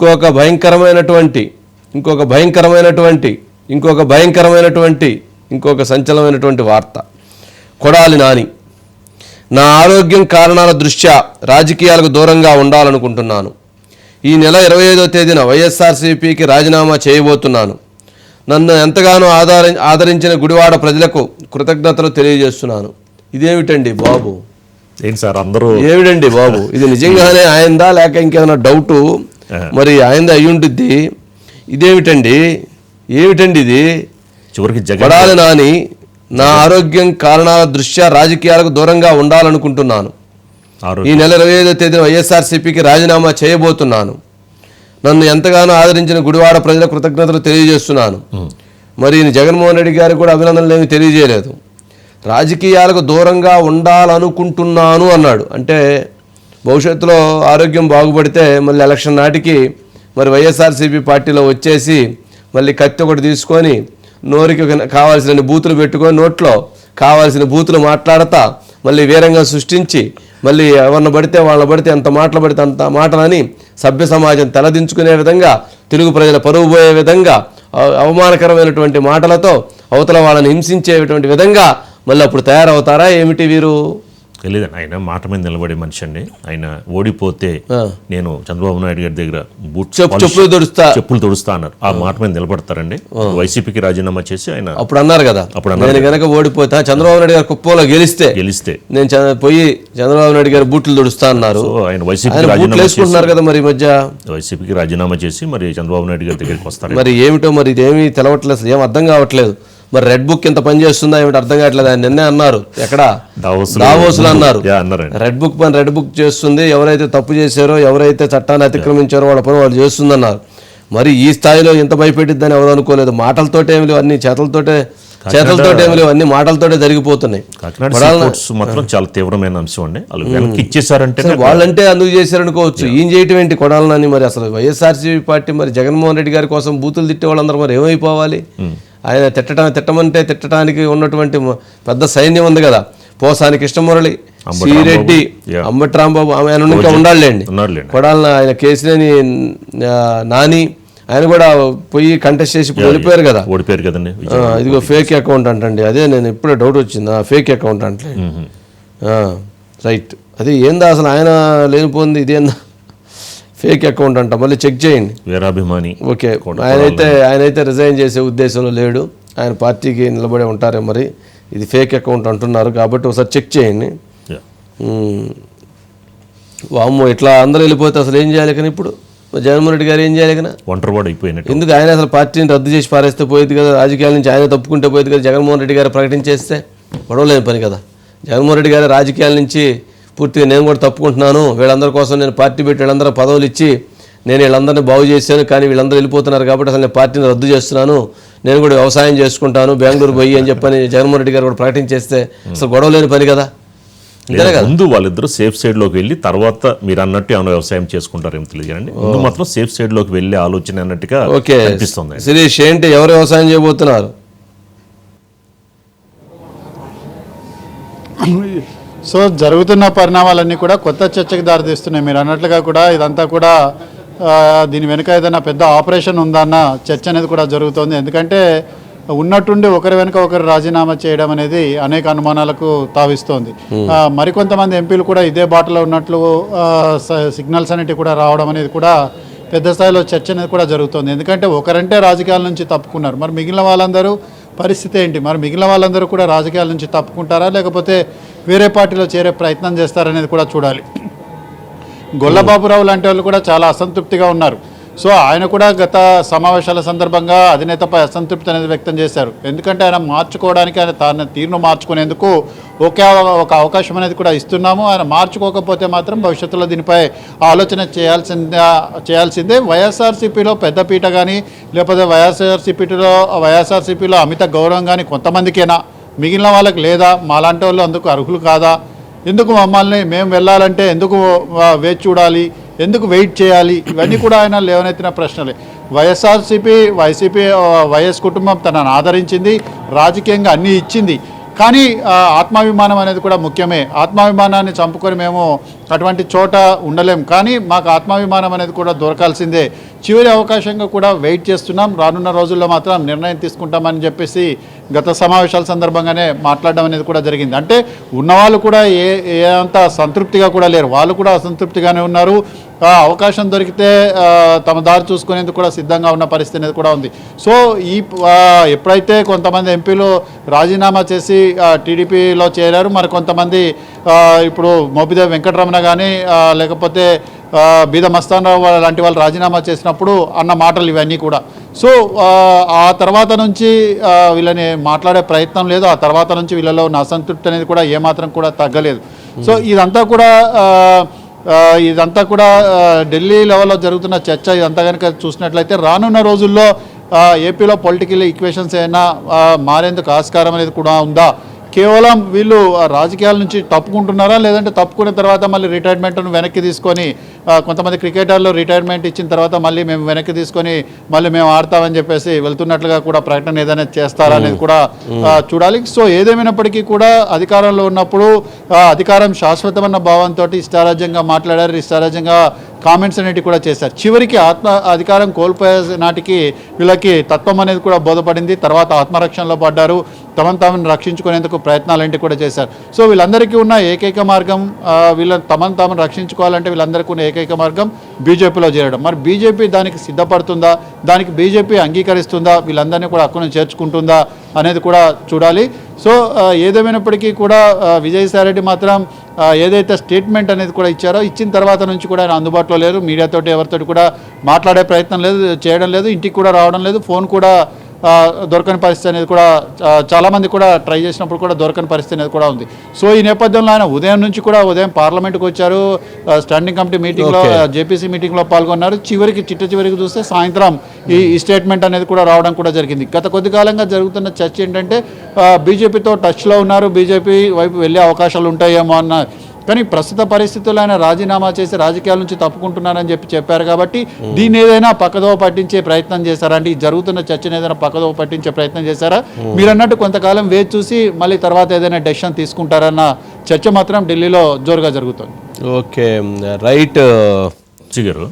ఇంకొక భయంకరమైనటువంటి ఇంకొక భయంకరమైనటువంటి ఇంకొక భయంకరమైనటువంటి ఇంకొక సంచలనమైనటువంటి వార్త. కొడాలి నాని నా ఆరోగ్యం కారణాల దృష్ట్యా రాజకీయాలకు దూరంగా ఉండాలనుకుంటున్నాను. ఈ నెల ఇరవై ఐదో తేదీన వైఎస్ఆర్సీపీకి రాజీనామా చేయబోతున్నాను. నన్ను ఎంతగానో ఆధారి ఆదరించిన గుడివాడ ప్రజలకు కృతజ్ఞతలు తెలియజేస్తున్నాను. ఇదేమిటండి బాబు? ఏంటి సార్ అందరూ ఏమిటండి బాబు? ఇది నిజంగానే ఆయందా లేక ఇంకేదైనా డౌటు? మరి ఆయందా అయి ఉంటుంది ఇదేమిటండి? ఏమిటండి ఇది? చివరికి జగన్ కొడాలి నాని నా ఆరోగ్యం కారణాల దృష్ట్యా రాజకీయాలకు దూరంగా ఉండాలనుకుంటున్నాను. ఈ నెల ఇరవై ఐదో తేదీన వైఎస్ఆర్సీపీకి రాజీనామా చేయబోతున్నాను. నన్ను ఎంతగానో ఆదరించిన గుడివాడ ప్రజల కృతజ్ఞతలు తెలియజేస్తున్నాను. మరి జగన్మోహన్ రెడ్డి గారికి కూడా అభినందనలు ఏమీ తెలియజేయలేదు. రాజకీయాలకు దూరంగా ఉండాలనుకుంటున్నాను అన్నాడు. అంటే భవిష్యత్తులో ఆరోగ్యం బాగుపడితే మళ్ళీ ఎలక్షన్ నాటికి మరి వైఎస్ఆర్సీపీ పార్టీలో వచ్చేసి మళ్ళీ కత్తి ఒకటి తీసుకొని నోరికి కావాల్సిన బూతులు పెట్టుకొని నోట్లో కావాల్సిన బూతులు మాట్లాడతా మళ్ళీ వీరంగా సృష్టించి మళ్ళీ ఎవరిని పడితే వాళ్ళని పడితే ఎంత మాటలు పడితే అంత మాటలని సభ్య సమాజం తలదించుకునే విధంగా తెలుగు ప్రజల పరువు పోయే విధంగా అవమానకరమైనటువంటి మాటలతో అవతల వాళ్ళని హింసించేటువంటి విధంగా మళ్ళీ అప్పుడు తయారవుతారా ఏమిటి వీరు? తెలియదండి ఆయన మాట మీద నిలబడే మనిషి అండి ఆయన ఓడిపోతే. నేను చంద్రబాబు నాయుడు గారి దగ్గర చెప్పులు దొడుస్తా చెప్పులు తొడుస్తా అన్నారు. ఆ మాట మీద నిలబడతారండి. వైసీపీకి రాజీనామా చేసి ఆయన అప్పుడు అన్నారు కదా. అప్పుడు నేను గనక ఓడిపోతా చంద్రబాబు నాయుడు గారు కుప్పంలో గెలిస్తే గెలిస్తే. నేను పోయి చంద్రబాబు నాయుడు గారు బూట్లు దుడుస్తా అన్నారు. ఆయన బూట్లు రాజీనామా కదా మరి మధ్య. వైసీపీకి రాజీనామా చేసి మరి చంద్రబాబు నాయుడు గారి దగ్గరికి వస్తారు మరి ఏమిటో మరి ఇదేమీ తెలవట్లేదు ఏం అర్థం కావట్లేదు. మరి రెడ్ బుక్ ఇంత పని చేస్తుందా ఏమిటి అర్థం కావట్లేదు. ఆయన నిన్నే అన్నారు. ఎక్కడ? దావోస్లో- అన్నారు. రెడ్ బుక్ పని రెడ్ బుక్ చేస్తుంది. ఎవరైతే తప్పు చేశారో ఎవరైతే చట్టాన్ని అతిక్రమించారో వాళ్ళ పని వాళ్ళు చేస్తుందన్నారు. మరి ఈ స్థాయిలో ఇంత భయపెట్టిద్దని ఎవరు అనుకోలేదు. మాటలతోటే ఏమి లేవు అన్ని చేతలతోటే చేతలతోటే ఏమి లేవు. అన్ని మాటలతోటే జరిగిపోతున్నాయి. మాత్రం చాలా తీవ్రమైన అంశం అండి. వాళ్ళు వెనక్కి ఇచ్చేసారంటే అసలు వాళ్ళంటే అందుకు చేశారనుకోవచ్చు. ఈయన చేయటం ఏంటి కొడాలని మరి? అసలు వైఎస్ఆర్సీపీ పార్టీ మరి జగన్మోహన్ రెడ్డి గారి కోసం బూతులు తిట్టే వాళ్ళందరూ మరి ఏమైపోవాలి? ఆయన తిట్టడం తిట్టమంటే తిట్టడానికి ఉన్నటువంటి పెద్ద సైన్యం ఉంది కదా. పోసాని కృష్ణమురళి సిరెడ్డి యా. అంబటి రాంబాబు ఆమె ఆయన ఇంకా ఉండాలండి కొడాలని ఆయన కేసీని నాని ఆయన కూడా పోయి కంటెస్ట్ చేసి వెళ్ళిపోయారు కదా. ఓడిపోయారు కదండి. ఆ, ఇదిగో ఫేక్ అకౌంట్ అంటండి. అదే నేను ఇప్పుడే డౌట్ వచ్చింది. ఫేక్ అకౌంట్ అంటే రైట్ అదే ఏందా అసలు ఆయన లేనిపోయింది ఇదేందా? ఫేక్ అకౌంట్ అంట. మళ్ళీ చెక్ చేయండి. వీరాభిమాని ఓకే. ఆయనైతే ఆయనైతే రిజైన్ చేసే ఉద్దేశంలో లేడు. ఆయన పార్టీకి నిలబడే ఉంటారే మరి. ఇది ఫేక్ అకౌంట్ అంటున్నారు కాబట్టి ఒకసారి చెక్ చేయండి. వామ్మో ఇట్లా అందరూ వెళ్ళిపోతే అసలు ఏం చేయాలి కానీ ఇప్పుడు? జగన్మోహన్ రెడ్డి గారు ఏం చేయాలి కానీ? ఒంటరివాడు అయిపోయినట్టు. ఎందుకు? ఆయన అసలు పార్టీని రద్దు చేసి పారేస్తే పోయేది కదా. రాజకీయాల నుంచి ఆయన తప్పుకుంటే పోయేది కదా. జగన్మోహన్ రెడ్డి గారు ప్రకటించేస్తే గొడవలేని పని కదా. జగన్మోహన్ రెడ్డి గారు రాజకీయాల నుంచి పూర్తిగా నేను కూడా తప్పుకుంటున్నాను. వీళ్ళందరి కోసం నేను పార్టీ పెట్టి వీళ్ళందరూ పదవులు ఇచ్చి నేను వీళ్ళందరినీ బాగు చేశాను కానీ వీళ్ళందరూ వెళ్ళిపోతున్నారు కాబట్టి అసలు నేను పార్టీని రద్దు చేస్తున్నాను. నేను కూడా వ్యవసాయం చేసుకుంటాను బెంగళూరు పోయి అని చెప్పని జగన్మోహన్ రెడ్డి గారు కూడా ప్రకటించేస్తే అసలు గొడవ లేని పని కదా? ముందు వాళ్ళిద్దరు సేఫ్ సైడ్లోకి వెళ్ళి తర్వాత మీరు అన్నట్టు ఏమైనా వ్యవసాయం చేసుకుంటారేమో తెలియదండి ముందు మాత్రం సేఫ్ సైడ్లోకి వెళ్ళే ఆలోచన అన్నట్టుగా ఓకే. అనిపిస్తుంది శిరీష్ ఏంటి? ఎవరు వ్యవసాయం చేయబోతున్నారు? సో జరుగుతున్న పరిణామాలన్నీ కూడా కొత్త చర్చకు దారితీస్తున్నాయి. మీరు అన్నట్లుగా కూడా ఇదంతా కూడా దీని వెనుక ఏదైనా పెద్ద ఆపరేషన్ ఉందన్న చర్చ అనేది కూడా జరుగుతోంది. ఎందుకంటే ఉన్నట్టుండి ఒకరి వెనుక ఒకరు రాజీనామా చేయడం అనేది అనేక అనుమానాలకు తావిస్తోంది. ఆ, మరికొంతమంది ఎంపీలు కూడా ఇదే బాటలో ఉన్నట్లు సిగ్నల్స్ అనేటివి కూడా రావడం అనేది కూడా పెద్ద స్థాయిలో చర్చ అనేది కూడా జరుగుతోంది. ఎందుకంటే ఒకరంటే రాజకీయాల నుంచి తప్పుకున్నారు. మరి మిగిలిన వాళ్ళందరూ పరిస్థితి ఏంటి? మరి మిగిలిన వాళ్ళందరూ కూడా రాజకీయాల నుంచి తప్పుకుంటారా? లేకపోతే వేరే పార్టీలో చేరే ప్రయత్నం చేస్తారనేది కూడా చూడాలి. గొల్లబాబురావు లాంటి వాళ్ళు కూడా చాలా అసంతృప్తిగా ఉన్నారు. సో ఆయన కూడా గత సమావేశాల సందర్భంగా అధినేతపై అసంతృప్తి అనేది వ్యక్తం చేశారు. ఎందుకంటే ఆయన మార్చుకోవడానికి ఆయన తన తీరును మార్చుకునేందుకు ఒకే ఒక అవకాశం అనేది కూడా ఇస్తున్నాము. ఆయన మార్చుకోకపోతే మాత్రం భవిష్యత్తులో దీనిపై ఆలోచన చేయాల్సిందే చేయాల్సిందే వైఎస్ఆర్సీపీలో పెద్దపీట కానీ లేకపోతే వైఎస్ఆర్సీపీలో వైఎస్ఆర్సీపీలో అమిత గౌరవం కానీ కొంతమందికేనా? మిగిలిన వాళ్ళకి లేదా మాలాంటి వాళ్ళు అందుకు అర్హులు కాదా? ఎందుకు మమ్మల్ని మేము వెళ్ళాలంటే ఎందుకు వేచి చూడాలి? ఎందుకు వెయిట్ చేయాలి? ఇవన్నీ కూడా ఆయన లేవనెత్తిన ప్రశ్నలే. వైఎస్ఆర్సీపీ వైసీపీ వైఎస్ కుటుంబం తనను ఆదరించింది రాజకీయంగా అన్నీ ఇచ్చింది. కానీ ఆత్మాభిమానం అనేది కూడా ముఖ్యమే. ఆత్మాభిమానాన్ని చంపుకొని మేము అటువంటి చోట ఉండలేం. కానీ మాకు ఆత్మాభిమానం అనేది కూడా దొరకాల్సిందే. చివరి అవకాశంగా కూడా వెయిట్ చేస్తున్నాం. రానున్న రోజుల్లో మాత్రం నిర్ణయం తీసుకుంటామని చెప్పేసి గత సమావేశాల సందర్భంగానే మాట్లాడడం అనేది కూడా జరిగింది. అంటే ఉన్నవాళ్ళు కూడా ఏ ఏ అంత సంతృప్తిగా కూడా లేరు. వాళ్ళు కూడా అసంతృప్తిగానే ఉన్నారు. అవకాశం దొరికితే తమ దారి చూసుకునేందుకు కూడా సిద్ధంగా ఉన్న పరిస్థితి అనేది కూడా ఉంది. సో ఈ ఎప్పుడైతే కొంతమంది ఎంపీలు రాజీనామా చేసి టీడీపీలో చేరారు మరి కొంతమంది ఇప్పుడు మోపిదేవి వెంకటరమణ కానీ లేకపోతే బీద మస్తానరావు లాంటి వాళ్ళు రాజీనామా చేసినప్పుడు అన్న మాటలు ఇవన్నీ కూడా. సో ఆ, తర్వాత నుంచి వీళ్ళని మాట్లాడే ప్రయత్నం లేదు. ఆ తర్వాత నుంచి వీళ్ళలో ఉన్న అసంతృప్తి అనేది కూడా ఏమాత్రం కూడా తగ్గలేదు. సో ఇదంతా కూడా ఇదంతా కూడా ఢిల్లీ లెవెల్లో జరుగుతున్న చర్చ ఇదంతా కనుక చూసినట్లయితే రానున్న రోజుల్లో ఏపీలో పొలిటికల్ ఈక్వేషన్స్ ఏమైనా మారేందుకు ఆస్కారం అనేది కూడా ఉందా? కేవలం వీళ్ళు ఆ, రాజకీయాల నుంచి తప్పుకుంటున్నారా? లేదంటే తప్పుకున్న తర్వాత మళ్ళీ రిటైర్మెంట్ను వెనక్కి తీసుకొని కొంతమంది క్రికెటర్లు రిటైర్మెంట్ ఇచ్చిన తర్వాత మళ్ళీ మేము వెనక్కి తీసుకొని మళ్ళీ మేము ఆడతామని చెప్పేసి వెళ్తున్నట్లుగా కూడా ప్రకటన ఏదైనా చేస్తారా అనేది కూడా చూడాలి. సో ఏదేమైనప్పటికీ కూడా అధికారంలో ఉన్నప్పుడు అధికారం శాశ్వతమన్న భావంతో ఇష్టారాజ్యంగా మాట్లాడారు ఇష్టారాజ్యంగా కామెంట్స్ అనేవి కూడా చేశారు. చివరికి ఆత్మ అధికారం కోల్పోయే నాటికి వీళ్ళకి తత్వం అనేది కూడా బోధపడింది. తర్వాత ఆత్మరక్షణలో పడ్డారు. తమను తామను రక్షించుకునేందుకు ప్రయత్నాలు కూడా చేశారు. సో వీళ్ళందరికీ ఉన్న ఏకైక మార్గం వీళ్ళ తమను తాము రక్షించుకోవాలంటే వీళ్ళందరికీ ఉన్న ఏకైక మార్గం బీజేపీలో చేరడం. మరి బీజేపీ దానికి సిద్ధపడుతుందా? దానికి బీజేపీ అంగీకరిస్తుందా? వీళ్ళందరినీ కూడా అక్కడ చేర్చుకుంటుందా అనేది కూడా చూడాలి. సో ఏదేమైనప్పటికీ కూడా విజయసాయిరెడ్డి మాత్రం ఏదైతే స్టేట్మెంట్ అనేది కూడా ఇచ్చారో ఇచ్చిన తర్వాత నుంచి కూడా ఆయన అందుబాటులో లేరు. మీడియాతోటి ఎవరితోటి కూడా మాట్లాడే ప్రయత్నం లేదు చేయడం లేదు ఇంటికి కూడా రావడం లేదు ఫోన్ కూడా దొరకని పరిస్థితి అనేది కూడా చాలామంది కూడా ట్రై చేసినప్పుడు కూడా దొరకని పరిస్థితి అనేది కూడా ఉంది. సో ఈ నేపథ్యంలో ఆయన ఉదయం నుంచి కూడా ఉదయం పార్లమెంట్కి వచ్చారు స్టాండింగ్ కమిటీ మీటింగ్లో. జేపీసీ మీటింగ్లో పాల్గొన్నారు. చివరికి చిట్ట చివరికి చూస్తే సాయంత్రం ఈ స్టేట్మెంట్ అనేది కూడా రావడం కూడా జరిగింది. గత కొద్ది కాలంగా జరుగుతున్న చర్చ ఏంటంటే బీజేపీతో టచ్లో ఉన్నారు. బీజేపీ వైపు వెళ్ళే అవకాశాలు ఉంటాయేమో అన్న కానీ ప్రస్తుత పరిస్థితుల్లో ఆయన రాజీనామా చేసి రాజకీయాల నుంచి తప్పుకుంటున్నారని చెప్పి చెప్పారు కాబట్టి దీన్ని ఏదైనా పక్కదోవ పట్టించే ప్రయత్నం చేశారా? అంటే ఈ జరుగుతున్న చర్చను ఏదైనా పక్కదోవ పట్టించే ప్రయత్నం చేశారా? మీరు అన్నట్టు కొంతకాలం వేచి చూసి మళ్ళీ తర్వాత ఏదైనా డెసిషన్ తీసుకుంటారన్న చర్చ మాత్రం ఢిల్లీలో జోరుగా జరుగుతుంది. Okay right చిగరు.